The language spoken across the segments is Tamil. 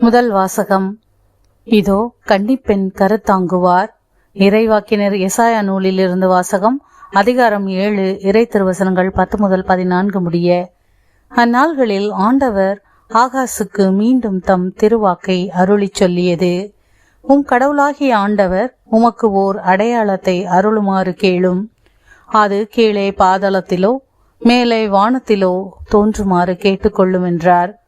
முதல் வாசகம். இதோ கன்னிப்பெண் கருத்தாங்குவார். இறைவாக்கினர் எசாயா நூலிலிருந்து வாசகம் அதிகாரம் ஏழு இறை திருவசனங்கள் பத்து முதல் பதினான்கு முடிய. அந்நாள்களில் ஆண்டவர் ஆகாசுக்கு மீண்டும் தம் திருவாக்கை அருளிச் சொல்லியது. உம் கடவுளாகிய ஆண்டவர் உமக்கு ஓர் அடையாளத்தை அருளுமாறு கேளும். அது கீழே பாதாளத்திலோ மேலே வானத்திலோ தோன்றுமாறு கேட்டுக்கொள்ளும் என்றார்.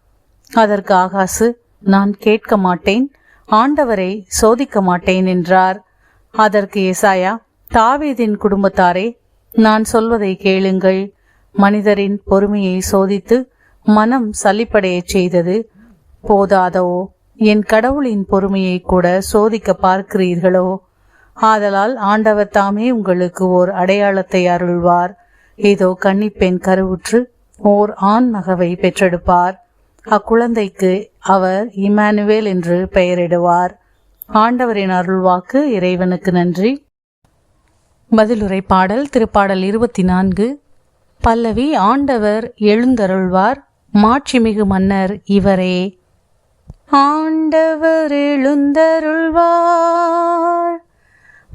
அதற்கு ஆகாசு நான் கேட்க மாட்டேன் ஆண்டவரை சோதிக்க மாட்டேன் என்றார். அதற்கு எசாயா தாவீதின் குடும்பத்தாரே நான் சொல்வதை கேளுங்கள். மனிதரின் பொறுமையை சோதித்து மனம் சலிப்படையச் செய்தது. போதாதோ என் கடவுளின் பொறுமையை கூட சோதிக்க பார்க்கிறீர்களோ? ஆதலால் ஆண்டவர் தாமே உங்களுக்கு ஓர் அடையாளத்தை அருள்வார். இதோ கன்னிப்பெண் கருவுற்று ஓர் ஆண் மகவை பெற்றெடுப்பார். அக்குழந்தைக்கு அவர் இமானுவேல் என்று பெயரிடுவார். ஆண்டவரின் அருள்வாக்கு இறைவனுக்கு நன்றி. பதிலுரை பாடல் திருப்பாடல் இருபத்தி நான்கு பல்லவி ஆண்டவர் எழுந்தருள்வார். மாட்சிமிகு மன்னர் இவரே. ஆண்டவர் எழுந்தருள்வார்.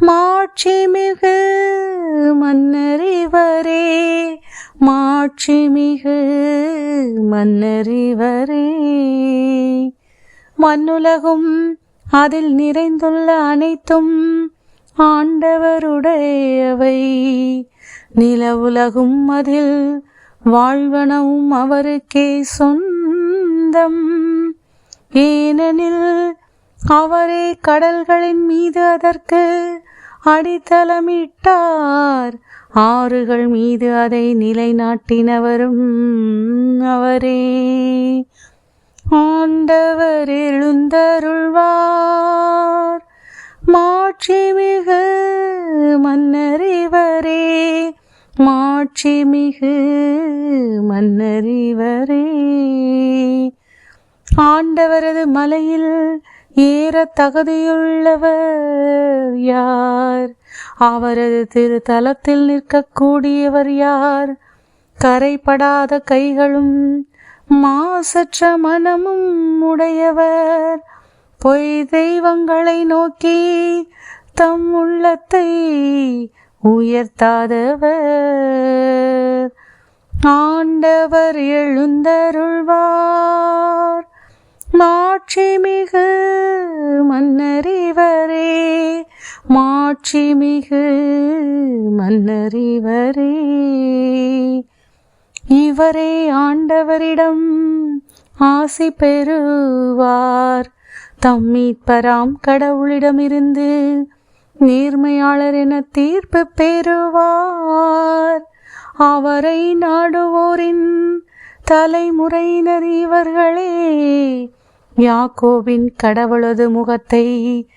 மாட்சிமிகு மன்னர் மாட்சிமிகு மிகு மன்னறிவரே மண்ணுலகும் அதில் நிறைந்துள்ள அனைத்தும் ஆண்டவருடையவை. நில உலகும் அதில் வாழ்வனவும் அவருக்கே சொந்தம். ஏனெனில் அவரே கடல்களின் மீது அதற்கு அடித்தளமிட்டார். ஆறுகள் மீது அதை நிலைநாட்டினவரும் அவரே. ஆண்டவர் எழுந்தருள்வார். மாட்சிமிகு மன்னரிவரே மாட்சிமிகு மன்னரிவரே ஆண்டவரது மலையில் ஏற தகுதியுள்ளவர் யார்? அவரது திருத்தலத்தில் நிற்கக்கூடியவர் யார்? கரைப்படாத கைகளும் மாசற்ற மனமும் உடையவர். பொய் தெய்வங்களை நோக்கி தம் உள்ளத்தை உயர்த்தாதவர். ஆண்டவர் எழுந்தருள்வார். மாட்சிமிகு மன்னறிவரே மாட்சிமிகு மன்னறிவரே இவரே ஆண்டவரிடம் ஆசி பெறுவார். தம் மீட்பராம் கடவுளிடமிருந்து நேர்மையாளர் என தீர்ப்பு பெறுவார். அவரை நாடுவோரின் தலைமுறையினர் இவர்களே யாக்கோவின் கடவுளது முகத்தை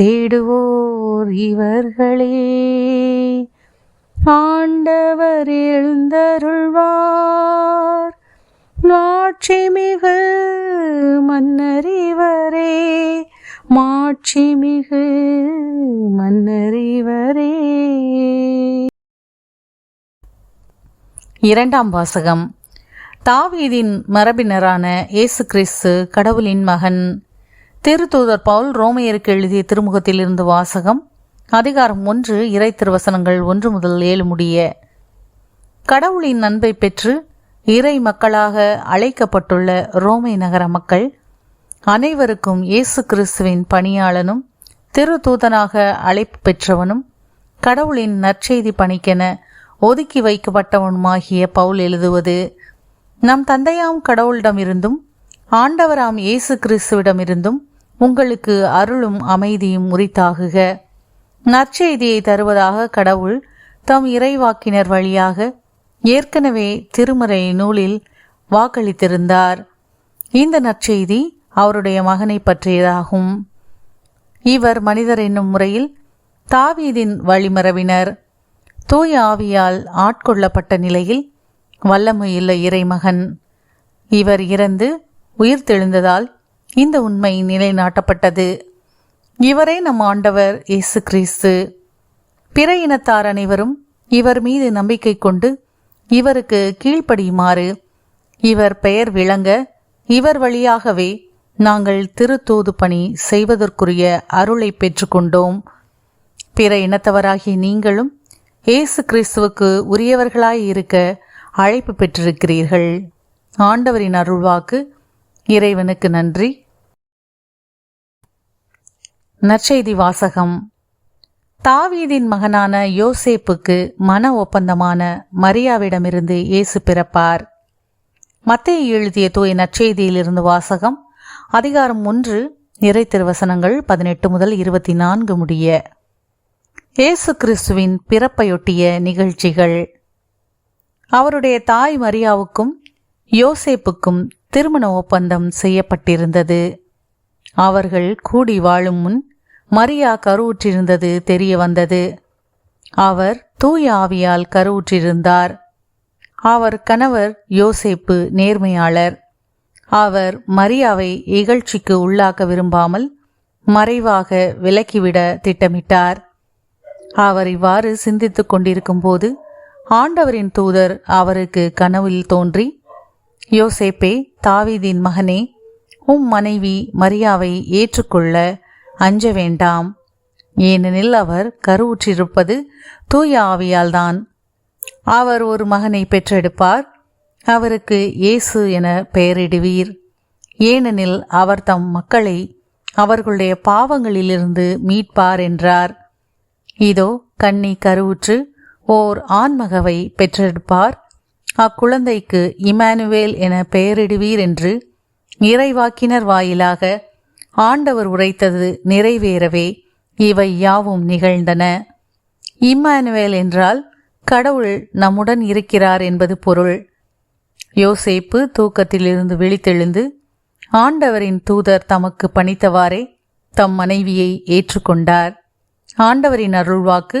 தேடுவோர் இவர்களே. ஆண்டவர் எழுந்தருள்வார். மாட்சிமிகு மன்னறிவரே மாட்சிமிகு மன்னறிவரே இரண்டாம் வாசகம். தாவீதின் மரபினரான இயேசு கிறிஸ்து கடவுளின் மகன். திருத்தூதர் பவுல் ரோமையருக்கு எழுதிய திருமுகத்தில் இருந்து வாசகம் அதிகாரம் ஒன்று இறை திருவசனங்கள் ஒன்று முதல் ஏழு முடிய. கடவுளின் அன்பை பெற்று இறை மக்களாக அழைக்கப்பட்டுள்ள ரோமை நகர மக்கள் அனைவருக்கும் இயேசு கிறிஸ்துவின் பணியாளனும் திருத்தூதனாக அழைப்பு பெற்றவனும் கடவுளின் நற்செய்தி பணிக்கென ஒதுக்கி வைக்கப்பட்டவனுமாகிய பவுல் எழுதுவது நம் தந்தையாம் கடவுளிடமிருந்தும் ஆண்டவராம் இயேசு கிறிஸ்துவிடமிருந்தும் உங்களுக்கு அருளும் அமைதியும் உரித்தாகுக. நற்செய்தியை தருவதாக கடவுள் தம் இறைவாக்கினர் வழியாக ஏற்கனவே திருமறை நூலில் வாக்களித்திருந்தார். இந்த நற்செய்தி அவருடைய மகனை பற்றியதாகும். இவர் மனிதர் என்னும் முறையில் தாவீதின் வழிமரபினர். தூய ஆவியால் ஆட்கொள்ளப்பட்ட நிலையில் வல்லமையுள்ள இறைமகன். இவர் இறந்து உயிர் தெளிந்ததால் இந்த உண்மை நிலைநாட்டப்பட்டது. இவரே நம் ஆண்டவர் இயேசு கிறிஸ்து. பிற இனத்தார் அனைவரும் இவர் மீது நம்பிக்கை கொண்டு இவருக்கு கீழ்ப்படியுமாறு இவர் பெயர் விளங்க இவர் வழியாகவே நாங்கள் திருத்தூது பணி செய்வதற்குரிய அருளை பெற்றுக்கொண்டோம். பிற இனத்தவராகிய நீங்களும் இயேசு கிறிஸ்துவுக்கு உரியவர்களாய் இருக்க அழைப்பு பெற்றிருக்கிறீர்கள். ஆண்டவரின் அருள்வாக்கு இறைவனுக்கு நன்றி. நற்செய்தி வாசகம். தாவீதின் மகனான யோசேப்புக்கு மன ஒப்பந்தமான மரியாவிடமிருந்து இயேசு பிறப்பார். மத்திய எழுதிய தூய நற்செய்தியிலிருந்து வாசகம் அதிகாரம் ஒன்று நிறை திருவசனங்கள் பதினெட்டு முதல் இருபத்தி நான்கு முடிய. இயேசு கிறிஸ்துவின் பிறப்பையொட்டிய நிகழ்ச்சிகள். அவருடைய தாய் மரியாவுக்கும் யோசேப்புக்கும் திருமண ஒப்பந்தம் செய்யப்பட்டிருந்தது. அவர்கள் கூடி வாழும் முன் மரியா கருவுற்றிருந்தது தெரிய வந்தது. அவர் தூய ஆவியால் கருவுற்றிருந்தார். அவர் கணவர் யோசேப்பு நேர்மையாளர். அவர் மரியாவை இகழ்ச்சிக்கு உள்ளாக்க விரும்பாமல் மறைவாக விலக்கிவிட திட்டமிட்டார். அவர் இவ்வாறு சிந்தித்துக் கொண்டிருக்கும் போது ஆண்டவரின் தூதர் அவருக்கு கனவில் தோன்றி யோசேப்பே தாவீதின் மகனே உம் மனைவி மரியாவை ஏற்றுக்கொள்ள அஞ்ச வேண்டாம். ஏனெனில் அவர் கருவுற்றிருப்பது தூய ஆவியால்தான். அவர் ஒரு மகனை பெற்றெடுப்பார் அவருக்கு இயேசு என பெயரிடுவீர். ஏனெனில் அவர் தம் மக்களை அவர்களுடைய பாவங்களிலிருந்து மீட்பார் என்றார். இதோ கண்ணி கருவுற்று ஓர் ஆண்மகவை பெற்றெடுப்பார். அக்குழந்தைக்கு இமானுவேல் என பெயரிடுவீர் என்று இறைவாக்கினர் வாயிலாக ஆண்டவர் உரைத்தது நிறைவேறவே இவை யாவும் நிகழ்ந்தன. இம்மானுவேல் என்றால் கடவுள் நம்முடன் இருக்கிறார் என்பது பொருள். யோசேப்பு தூக்கத்திலிருந்து விழித்தெழுந்து ஆண்டவரின் தூதர் தமக்கு பணித்தவாறே தம் மனைவியை ஏற்றுக்கொண்டார். ஆண்டவரின் அருள்வாக்கு